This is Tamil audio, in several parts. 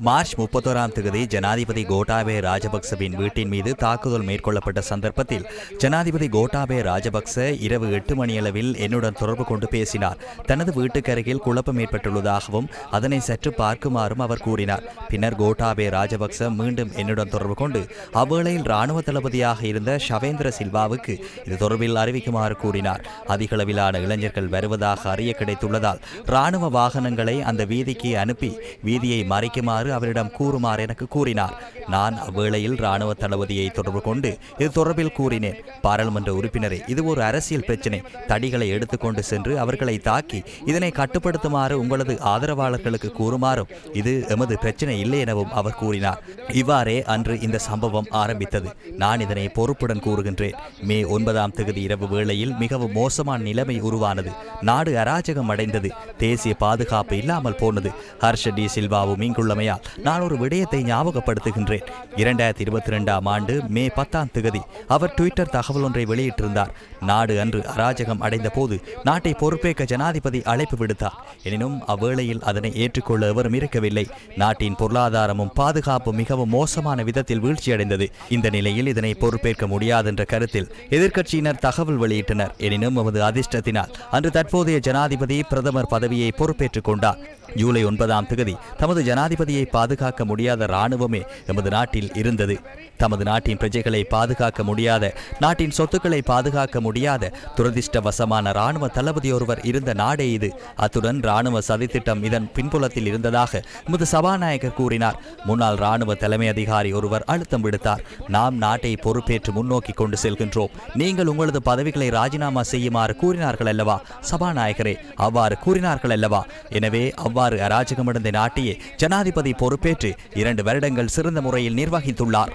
மார்ச் முப்பத்தோராம் தேதி ஜனாதிபதி கோட்டாபே ராஜபக்சவின் வீட்டின் மீது தாக்குதல் மேற்கொள்ளப்பட்ட சந்தர்ப்பத்தில் ஜனாதிபதி கோட்டாபே ராஜபக்ச இரவு எட்டு மணியளவில் என்னுடன் தொடர்பு கொண்டு பேசினார் தனது வீட்டுக்கருகில் குழப்பம் ஏற்பட்டுள்ளதாகவும் அதனை சற்று பார்க்குமாறும் அவர் கூறினார் பின்னர் கோட்டாபே ராஜபக்ச மீண்டும் என்னுடன் தொடர்பு கொண்டு அவ்வேளையில் ராணுவ தளபதியாக இருந்த ஷவேந்திர சில்வாவுக்கு இது தொடர்பில் அறிவிக்குமாறு கூறினார் அதிகளவிலான இளைஞர்கள் வருவதாக அறிய கிடைத்துள்ளதால் ராணுவ வாகனங்களை அந்த வீதிக்கு அனுப்பி வீதியை மறைக்குமாறு அவரிடம் கூறுமாறு எனக்கு கூறினார். நான் அவ்வேளையில் ராணுவ தளபதியை தொடர்பு கொண்டு இது தொடர்பில் கூறினேன். பாராளுமன்ற உறுப்பினரே இது ஒரு அரசியல் பிரச்சினை. தடிகளை எடுத்துக்கொண்டு சென்று அவர்களை தாக்கி இதனை கட்டுப்படுத்துமாறு உங்களது ஆதரவாளர்களுக்கு கூறுமாறும் இது எமது பிரச்சனை இல்லை எனவும் அவர் கூறினார். இவ்வாறே அன்று இந்த சம்பவம் ஆரம்பித்தது. நான் இதனை பொறுப்புடன் கூறுகின்றேன். மே ஒன்பதாம் தேதி இரவு வேளையில் மிகவும் மோசமான நிலைமை உருவானது. நாடு அராஜகம் அடைந்தது தேசிய பாதுகாப்பு இல்லாமல் போனது. ஹர்ஷ் டி சில்வாவும் இங்குள்ளமையால் நான் ஒரு விடயத்தை ஞாபகப்படுத்துகின்றேன். இரண்டாயிரத்தி இருபத்தி ரெண்டாம் ஆண்டு மே பத்தாம் திகதி அவர் ட்விட்டர் தகவல் ஒன்றை வெளியிட்டிருந்தார். நாடு அன்று அராஜகம் அடைந்த போது நாட்டை பொறுப்பேற்க ஜனாதிபதி அழைப்பு விடுத்தார். எனினும் அவ்வேளையில் அதனை ஏற்றுக்கொள்ள எவரும் இருக்கவில்லை நாட்டின் பொருளாதாரமும் பாதுகாப்பும் மிகவும் மோசமான விதத்தில் வீழ்ச்சியடைந்தது. இந்த நிலையில் இதனை பொறுப்பேற்க முடியாதென்ற கருத்தில் எதிர்க்கட்சியினர் தகவல் வெளியிட்டனர். எனினும் அவரது அதிர்ஷ்டத்தினால் அன்று தற்போதைய ஜனாதிபதி பிரதமர் பதவியை பொறுப்பேற்றுக் கொண்டார். ஜூலை ஒன்பதாம் தேதி தமது ஜனாதிபதியை பாதுகாக்க முடியாத இராணுவமே எமது நாட்டில் இருந்தது. தமது நாட்டின் பிரஜைகளை பாதுகாக்க முடியாத நாட்டின் சொத்துக்களை பாதுகாக்க முடியாத துரதிர்ஷ்டவசமான இராணுவ தளபதி ஒருவர் இருந்த நாடே இது. அத்துடன் இராணுவ சதித்திட்டம் இதன் பின்புலத்தில் இருந்ததாக எமது சபாநாயகர் கூறினார். முன்னாள் இராணுவ தலைமை அதிகாரி ஒருவர் அழுத்தம் விடுத்தார். நாம் நாட்டை பொறுப்பேற்று முன்னோக்கி கொண்டு செல்கின்றோம். நீங்கள் உங்களது பதவிகளை ராஜினாமா செய்யுமாறு கூறினார்கள் அல்லவா சபாநாயகரே அவ்வாறு கூறினார்கள் அல்லவா எனவே அவ்வாறு இவ்வாறு அராஜகமடைந்த நாட்டையே ஜனாதிபதி பொறுப்பேற்று இரண்டு வருடங்கள் சிறந்த முறையில் நிர்வகித்துள்ளார்.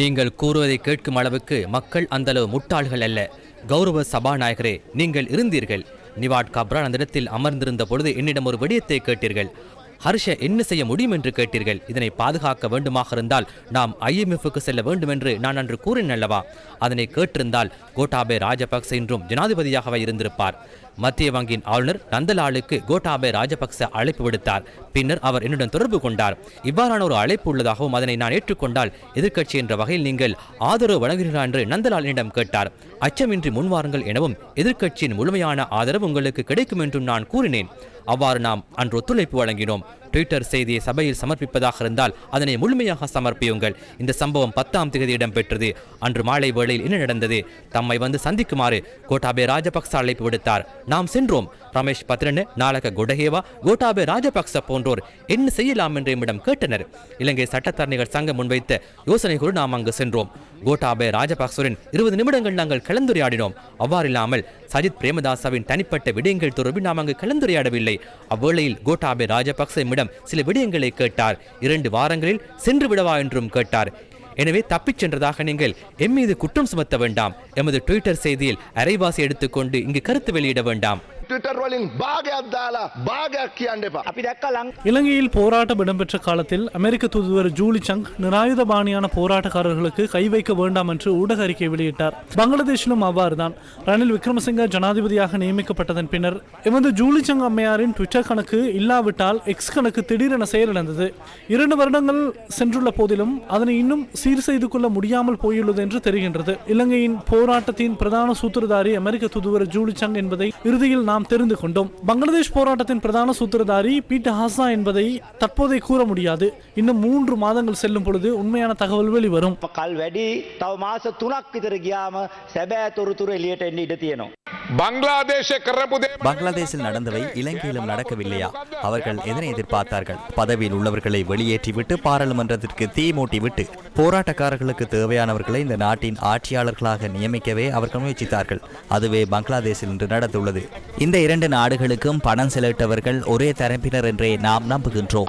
நீங்கள் கூறுவதை கேட்கும் அளவுக்கு மக்கள் அந்தளவு முட்டாள்கள் அல்ல. கௌரவ சபாநாயகரே நீங்கள் இருந்தீர்கள். நிவாட் கப்ரான் அந்த இடத்தில் அமர்ந்திருந்த பொழுது என்னிடம் ஒரு விடயத்தை கேட்டீர்கள். ஹர்ஷ என்ன செய்ய முடியும் என்று கேட்டீர்கள்? இதனை பாதுகாக்க வேண்டுமாக இருந்தால் நாம் ஐஎம்எஃப்க்கு செல்ல வேண்டும் என்று நான் அன்று கூறினேன் அல்லவா? அதனை கேட்டிருந்தால் கோட்டாபே ராஜபக்சே என்றும் ஜனாதிபதியாகவே இருந்திருப்பார். மத்திய வங்கியின் ஆளுநர் நந்தலாலுக்கு கோட்டாபே ராஜபக்ச அழைப்பு விடுத்தார். பின்னர் அவர் என்னுடன் தொடர்பு கொண்டார். இவ்வாறான ஒரு அழைப்பு உள்ளதாகவும் அதனை நான் ஏற்றுக்கொண்டால் எதிர்க்கட்சி என்ற வகையில் நீங்கள் ஆதரவு வழங்குகிறீர்களா என்று நந்தலால் என்னிடம் கேட்டார். அச்சமின்றி முன்வாருங்கள் எனவும் எதிர்க்கட்சியின் முழுமையான ஆதரவு உங்களுக்கு கிடைக்கும் என்றும் நான் கூறினேன். அவ்வாறு நாம் அன்று ஒத்துழைப்பு வழங்கினோம். ட்விட்டர் செய்தியை சபையில் சமர்ப்பிப்பதாக இருந்தால் அதனை முழுமையாக சமர்ப்பியுங்கள். இந்த சம்பவம் பத்தாம் தேதி இடம்பெற்றது. அன்று மாலை வேளையில் என்ன நடந்தது? தம்மை வந்து சந்திக்குமாறு கோட்டாபே ராஜபக்ச அழைப்பு விடுத்தார். நாம் சென்றோம். ரமேஷ் பத்ரன் நாளக குடகேவா கோட்டாபே ராஜபக்ச போன்றோர் என்ன செய்யலாம் என்று எம்மிடம் கேட்டனர். இலங்கை சட்டத்தரணிகள் சங்கம் முன்வைத்த யோசனைகளோடு நாம் அங்கு சென்றோம். கோட்டாபே ராஜபக்சரின் இருபது நிமிடங்கள் நாங்கள் கலந்துரையாடினோம். அவ்வாறில்லாமல் சஜித் பிரேமதாசவின் தனிப்பட்ட விடயங்கள் தொடர்பில் நாம் அங்கு கலந்துரையாடவில்லை. அவ்வேளையில் கோட்டாபே ராஜபக்ச எம்மிடம் சில விடயங்களை கேட்டார். இரண்டு வாரங்களில் சென்று விடவா என்றும் கேட்டார். எனவே தப்பிச் சென்றதாக நீங்கள் எம் மீது குற்றம் சுமத்த வேண்டாம். எமது ட்விட்டர் செய்தியில் அரைவாசி எடுத்துக்கொண்டு இங்கு கருத்து வெளியிட வேண்டாம். ට්විටර් වලින් භාගයක් දාලා භාගයක් කියන්න එපා. අපි දැක්ක ලං இலங்கையில் போராட்டம் இடம்பெற்ற காலத்தில் அமெரிக்க தூதுவர் ஜூலி சங் நிராயுதபாணியான போராட்டக்காரர்களுக்கு கை வைக்க வேண்டாம் என்று ஊடக அறிக்கை வெளியிட்டார் பங்களாதேஷிலும் அவ்வாறுதான் ரணில் விக்ரமசிங்க ஜனாதிபதியாக நியமிக்கப்பட்டதன் பின்னர் எமது ஜூலி சங் அம்மையாரின் ட்விட்டர் கணக்கு இல்லாவிட்டால் எக்ஸ் கணக்கு திடீரென செயலிழந்தது இரண்டு வருடங்கள் சென்றுள்ள போதிலும் அதனை இன்னும் சீர் செய்து கொள்ள முடியாமல் போயுள்ளது என்று தெரிகின்றது இலங்கையின் போராட்டத்தின் பிரதான சூத்திரதாரி அமெரிக்க தூதுவர் ஜூலி சங் என்பதை இறுதியில் நாம் தெரிந்து கொண்டோம் பங்களாதேஷ் போராட்டத்தின் பிரதான சூத்திரதாரி பீட்டர் ஹாசா என்பதை தற்போதை கூற முடியாது இன்னும் மூன்று மாதங்கள் செல்லும் பொழுது உண்மையான தகவல் வெளிவரும் කල් වැඩි තව මාස තුනක් විතර ගියාම සැබෑ තොරතුර එලියට එන්න ඉඩ තියෙනවා. බංගලාදේශය කරපු දේ பங்களாதேஷில் நடந்தவை இலங்கையிலும் நடக்கவில்லையா அவர்கள் எதனை எதிர்பார்த்தார்கள் பதவியில் உள்ளவர்களை வெளியேற்றிவிட்டு பாராளுமன்றத்திற்கு தீ மூட்டிவிட்டு போராட்டக்காரர்களுக்கு தேவையானவர்களை இந்த நாட்டின் ஆட்சியாளர்களாக நியமிக்கவே அவர்கள் முயற்சித்தார்கள் அதுவே பங்களாதேஷில் இன்று நடந்துள்ளது இந்த இரண்டு நாடுகளுக்கும் பணம் செலுத்தவர்கள் ஒரே தரப்பினர் என்றே நாம் நம்புகின்றோம்.